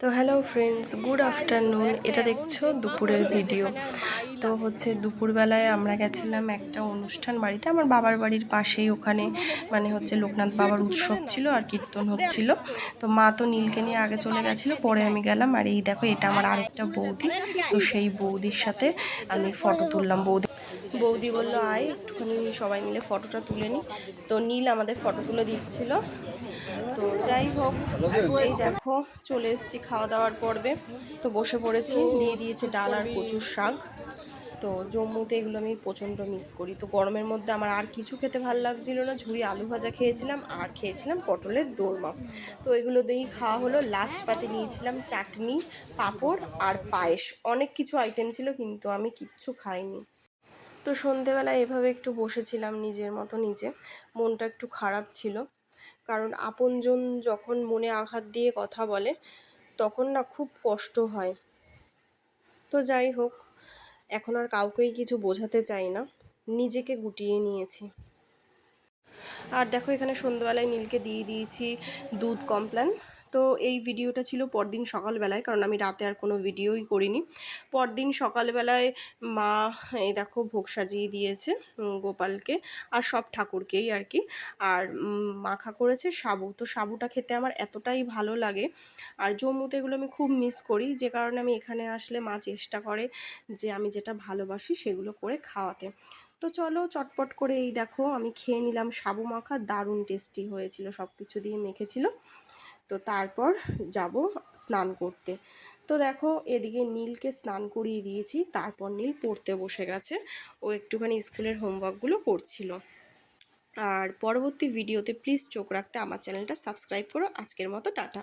তো hello friends, good afternoon. এটা দেখছ দুপুরের ভিডিও। তো হচ্ছে দুপুরবেলায় আমরা গেছিলাম একটা অনুষ্ঠান বাড়িতে। আমার বাবার বাড়ির পাশেই ওখানে মানে হচ্ছে লোকনাথ বাবার উৎসব ছিল আর কীর্তন হচ্ছিল। তো মা তো নীলকে নিয়ে আগে চলে গেছিল, পরে আমি গেলাম। আর এই দেখো, এটা আমার আরেকটা বৌদি। তো সেই বৌদির সাথে আমি ফটো তুললাম। বৌদি বৌদি বলল, আয় একটুখানি সবাই মিলে ফটোটা তুলে নিই তো নীল আমাদের ফটো তুলে দিচ্ছিল। তো যাই হোক, এই দেখো, চলে এসেছি খাওয়া দাওয়ার পর্বে। তো বসে পড়েছি, দিয়ে দিয়েছে ডাল আর কচুর শাক। তো জম্মুতে এগুলো আমি প্রচণ্ড মিস করি। তো গরমের মধ্যে আমার আর কিছু খেতে ভালো লাগছিল না। ঝুড়ি আলু ভাজা খেয়েছিলাম আর খেয়েছিলাম পটলের দোরমা। তো এগুলো দিয়েই খাওয়া হলো। লাস্ট পাতে নিয়েছিলাম চাটনি, পাঁপড় আর পায়েস। অনেক কিছু আইটেম ছিল, কিন্তু আমি কিচ্ছু খাইনি। তো সন্ধেবেলায় এভাবে একটু বসেছিলাম নিজের মতো নিজে। মনটা একটু খারাপ ছিল। কারণ আপনজন যখন মনে আঘাত দিয়ে কথা বলে, তখন না খুব কষ্ট হয়। তো যাই হোক, এখন আর কাউকেই কিছু বোঝাতে চাই না। নিজেকে গুটিয়ে নিয়েছি। আর দেখো, এখানে সন্ধ্যাবেলায় নীলকে দিয়ে দিয়েছি দুধ কমপ্ল্যান তো এই ভিডিওটা ছিল পরদিন সকালবেলায়, কারণ আমি রাতে আর কোনো ভিডিওই করিনি। পরদিন সকালবেলায় মা, এই দেখো, ভোগ সাজিয়ে দিয়েছে গোপালকে আর সব ঠাকুরকেই আর কি। আর মাখা করেছে সাবু। তো সাবুটা খেতে আমার এতটাই ভালো লাগে। আর জম্মুতে এগুলো আমি খুব মিস করি। যে কারণে আমি এখানে আসলে মা চেষ্টা করে যে আমি যেটা ভালোবাসি সেগুলো করে খাওয়াতে। তো চলো চটপট করে এই দেখো, আমি খেয়ে নিলাম সাবু মাখা। দারুণ টেস্টি হয়েছিল সব কিছু দিয়ে মেখেছিল। তো তারপর যাব স্নান করতে। তো দেখো এদিকে নীলকে স্নান করিয়ে দিয়েছি, তারপর নীল পড়তে বসে গেছে। ও একটুখানি স্কুলের হোমওয়ার্কগুলো করছিল। আর পরবর্তী ভিডিওতে প্লিজ চোখ রাখতে আমার চ্যানেলটা সাবস্ক্রাইব করো। আজকের মতো টাটা।